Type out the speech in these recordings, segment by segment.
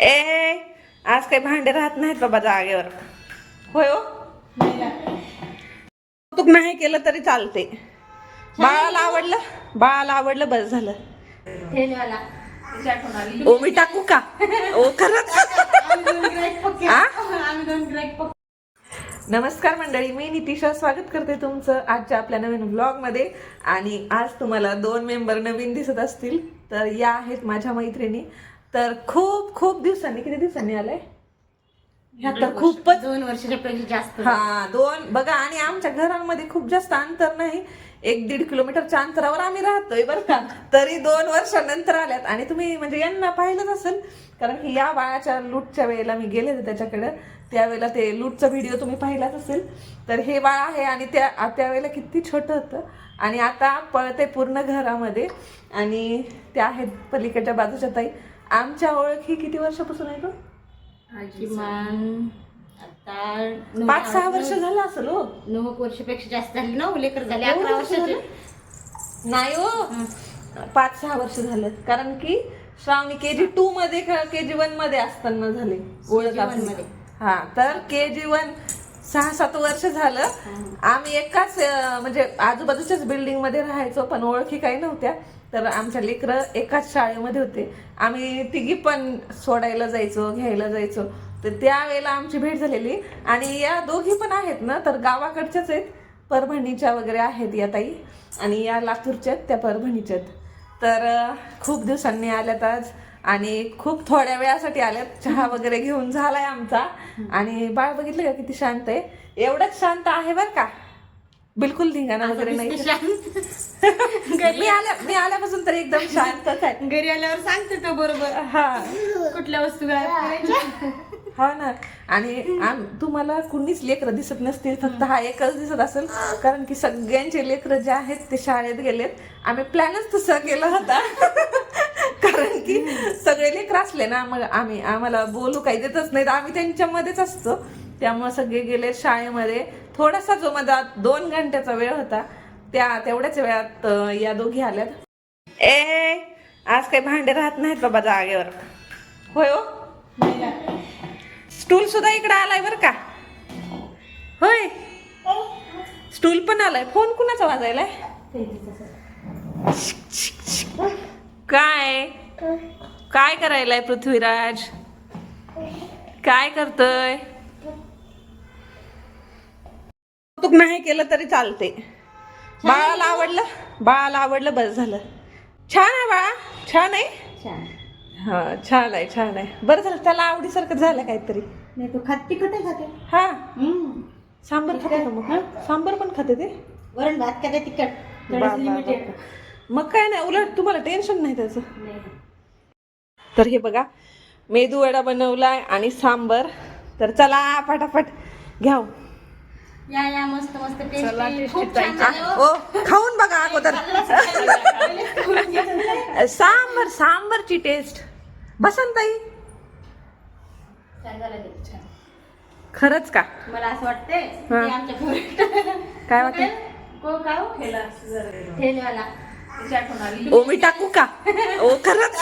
ए आज काही भांडे राहत नाहीत बाबा जागेवर. होय हो? कौतुक नाही केलं तरी चालते. बाळाला आवडलं? बाळाला आवडलं बस झालं. ओ मी टाकू का? ओ खरंच? नमस्कार मंडळी मी नितिशा. स्वागत करते तुमचं आजच्या आपल्या नवीन ब्लॉगमध्ये आणि आज तुम्हाला दोन मेंबर नवीन दिसत असतील तर या आहेत माझ्या मैत्रिणी. तर खूप खूप दिवसांनी किती दिवसांनी आलाय? ह्या तर खूपच दोन वर्षाच्या जास्त. हा दोन बघा आणि आमच्या घरांमध्ये खूप जास्त अंतर नाही. एक दीड किलोमीटरच्या अंतरावर आम्ही राहतोय बरं का? तरी दोन वर्षानंतर आल्यात. आणि तुम्ही म्हणजे यांना पाहिलंच असेल कारण की या बाळाच्या लूटच्या वेळेला मी गेले होते त्याच्याकडे. त्यावेळेला ते लूटचा व्हिडिओ तुम्ही पाहिलाच असेल. तर हे बाळ आहे आणि त्या त्यावेळेला किती छोटं होतं. आणि आता पळते पूर्ण घरामध्ये. आणि त्या आहेत पलीकडच्या बाजूच्या ताई. आमच्या ओळखी किती वर्षापासून आहे तो किमान आता नऊ- पाच सहा वर्ष झालं असेल हो. नऊ वर्षापेक्षा जास्त झाली ना लेकर झाले अकरा वर्ष नाही हो. पाच सहा वर्ष झालं कारण की श्रावणी के जी टू मध्ये के जी वनमध्ये असताना झाले. ओळख KG1 आपली. मध्ये. हा तर के जी वन सहा सात वर्ष झालं. आम्ही एकाच म्हणजे आजूबाजूच्याच बिल्डिंगमध्ये राहायचो पण ओळखी काही नव्हत्या. तर आमच्या लेकरं एकाच शाळेमध्ये होते. आम्ही तिघी पण सोडायला जायचो घ्यायला जायचो. तर त्यावेळेला आमची भेट झालेली. आणि या दोघी पण आहेत ना तर गावाकडच्याच आहेत. परभणीच्या वगैरे आहेत या ताई. आणि या लातूरच्या आहेत, त्या परभणीच्या आहेत. तर खूप दिवसांनी आल्यात आज. आणि खूप थोड्या वेळासाठी आल्यात. चहा वगैरे घेऊन झालाय आमचा. आणि बाळ बघितलं का किती शांत आहे? एवढंच शांत आहे बरं का? बिलकुल धिंगाणा वगैरे नाही. मी आल्या मी आल्यापासून तर एकदम शांतच आहे. घरी आल्यावर सांगते तो बरोबर. हा. कुठल्या वस्तू गायब करायच्या? हा ना. आणि आम- तुम्हाला कुणीच लेकरं दिसत नसतील फक्त हा एकच दिसत असेल. कारण की सगळ्यांचे लेकरं जे आहेत ते शाळेत गेलेत. आम्ही प्लॅनच तसा केला होता. कारण की सगळे लेकर असले ना मग आम्ही आम्हाला बोलू काही देतच नाहीत. आम्ही त्यांच्यामध्येच असतो. त्यामुळे सगळे गेले शाळेमध्ये. थोडासा जो माझा दोन घंट्याचा वेळ होता त्या तेवढ्याच वेळात या दोघी आल्यात. ए आज काही भांडे राहत नाहीत बाबा जागेवर. होय हो. स्टूल सुद्धा इकडे आलाय बर का? होय. स्टूल पण आलाय. फोन कुणाचा वाजायलाय? काय? काय करायलाय पृथ्वीराज? काय करतोय? कौतुक नाही केलं तरी चालते. बाळाला आवडलं? बाळाला आवडलं बस झालं. छान आहे बाळा. छान आहे? छान. हा छान आहे छान आहे. बरं झालं त्याला आवडीसारखं झालं काहीतरी. नाही तो खात तिखट खाते. हा. सांबर खाते का मग? सांबर पण खाते ते? वरण भात खाते तिखट. मग काय नाही उलट तुम्हाला टेन्शन नाही त्याचं. तर हे बघा मेदू वडा बनवलाय आणि सांबर. तर चला फटाफट घ्याव या या मस्त मस्त टेस्टी खूप छान आ, झालं हो. ओ खाऊन बघा अगोदर. सांबर सांबरची टेस्ट बसंताई छान झालं ते, छान. खरंच का? मला असं वाटतंय हा. की आमच्या फेवरेट काय वाटतं को काय? ठेलेवाला ओ मी टाकू का? ओ खरंच.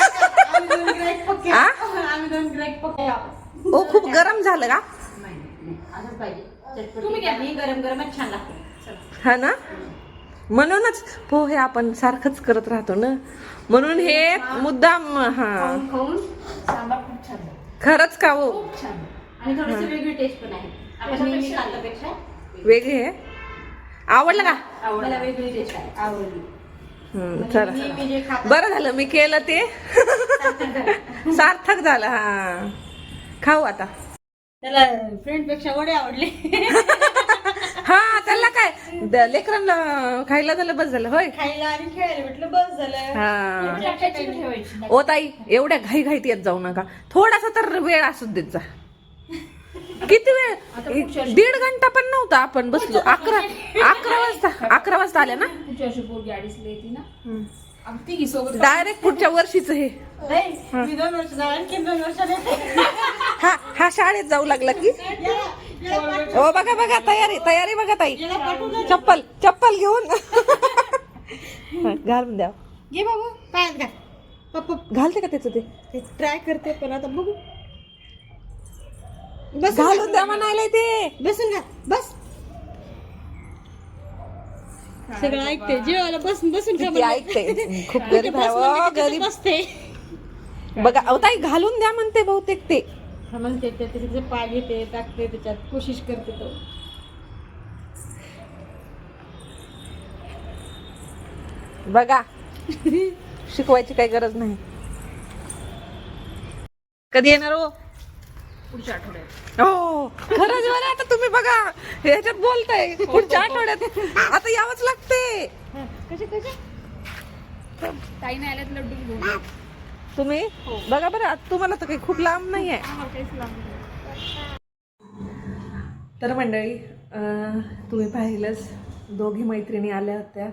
आम्ही दोन गिऱ्हाईक पक्के. आ? आम्ही दोन गिऱ्हाईक पक्के. आहोत. ओ खूप गरम झालं का? असंच पाहिजे. तुम्ही घ्या मी गरम गरमच छान लागते. हा ना? म्हणूनच पोहे आपण सारखंच करत राहतो ना? म्हणून हे मुद्दाम हा. खाऊन खाऊन सांबार खूप छान झाला. खरंच का हो? खूप छान. आणि थोडीशी वेगळी टेस्ट पण आहे. आपण नेहमी खाल्ल्यापेक्षा वेगळी. आहे? आवडलं का? मला वेगळी टेस्ट आहे. आवडली. हम्म, चला मी मी जे खात बरं झालं मी केलं ते. सार्थक झालं हा. खाऊ आता. त्याला फ्रेंडपेक्षा वडे आवडले. हा त्याला काय? द- लेकरांना खायला झालं बस झालं होय? खायला आणि खेळायला भेटलं बस झालं. हा. ठेवायची. ओ ताई एवढ्या घाई घाईत येत जाऊ नका. थोडासा तर वेळ असू देत जा. किती वेळ? दीड घंटा पण नव्हता आपण बसलो. अकरा अकरा वाजता अकरा वाजता आल्या ना? पुढच्या वर्षी पोरगी अडीचला येते ना? डायरेक्ट पुढच्या वर्षीच हे. हा हा शाळेत जाऊ लागला की? हो बघा बघा तयारी तयारी बघा ताई. चप्पल चप्पल घेऊन. घालून द्या. घे बाबू पायात घाल. पप्पा घालते का त्याचं ते? ट्राय करते पण आता बघू. घालून द्या म्हणायला ते. बसून घाल बस. सगळं ऐकते. जेवायला बसून बसून. ऐकते. खूप गरीब आहे की तिथे गरीब. बसते? बघा अहो ताई घालून द्या म्हणते बहुतेक ते. म्हणते ते तिचे पाय घेते टाकते त्याच्यात कोशिश करते तो. बघा. शिकवायची काही गरज नाही. कधी येणार हो? पुढच्या आठवड्यात. हो. खरंच बरं आता तुम्ही बघा. ह्याच्यात बोलताय. पुढच्या आठवड्यात आता यावंच लागते कसे कसे काही नाही आल्यात लड्डू घेऊन. तुम्ही? बघा बरं आता तुम्हाला तर काही खूप लांब नाही आहे आम्हाला काहीच लागलं नाही. तर मंडळी अं, तुम्ही पाहिलंच दोघी मैत्रिणी आल्या होत्या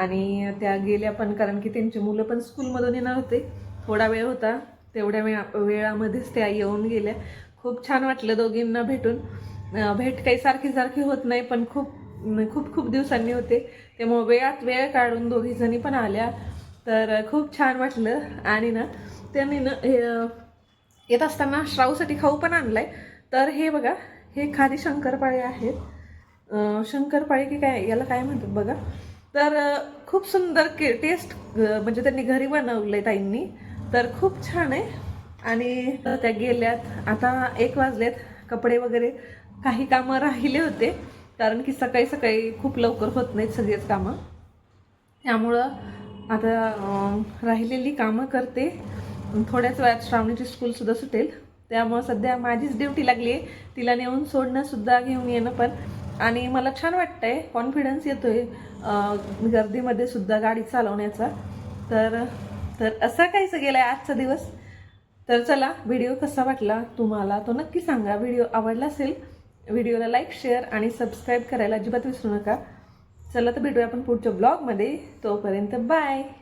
आणि त्या गेल्या पण कारण की त्यांची मुलं पण स्कूलमधून येणार होते. थोडा वेळ होता तेवढ्या वेळा वेळामध्येच त्या येऊन गेल्या. खूप छान वाटलं दोघींना भेटून. अं, भेट काही सारखी सारखी होत नाही पण खूप खूप खूप दिवसांनी होते. त्यामुळे वेळात वेळ काढून दोघी जणी पण आल्या. तर खूप छान वाटलं आणि ना त्यांनी ना येत असताना श्राऊसाठी खाऊ पण आणलाय. तर हे बघा हे खाली शंकरपाळे आहेत. शंकरपाळे की काय याला काय म्हणतात बघा. तर खूप सुंदर के टेस्ट म्हणजे त्यांनी घरी बनवलं आहे ताईंनी. तर खूप छान आहे. आणि त्या गेल्यात आता एक वाजलेत कपडे वगैरे काही कामं राहिले होते. कारण की सकाळी सकाळी खूप लवकर होत नाहीत सगळेच कामं. त्यामुळं आता राहिलेली कामं करते. थोड्याच वेळात श्रावणीची स्कूलसुद्धा सुटेल. त्यामुळं सध्या माझीच ड्युटी लागली आहे. तिला नेऊन सोडणंसुद्धा घेऊन येणं पण. आणि मला छान वाटतं आहे कॉन्फिडन्स येतो आहे गर्दीमध्ये सुद्धा गाडी चालवण्याचा. तर तर असा काहीच गेला आहे आजचा दिवस. तर चला व्हिडिओ कसा वाटला तुम्हाला तो नक्की सांगा. व्हिडिओ आवडला असेल व्हिडिओला लाईक शेअर आणि सबस्क्राईब करायला अजिबात विसरू नका. चला तर भेटूया आपण पुढच्या ब्लॉगमध्ये तोपर्यंत बाय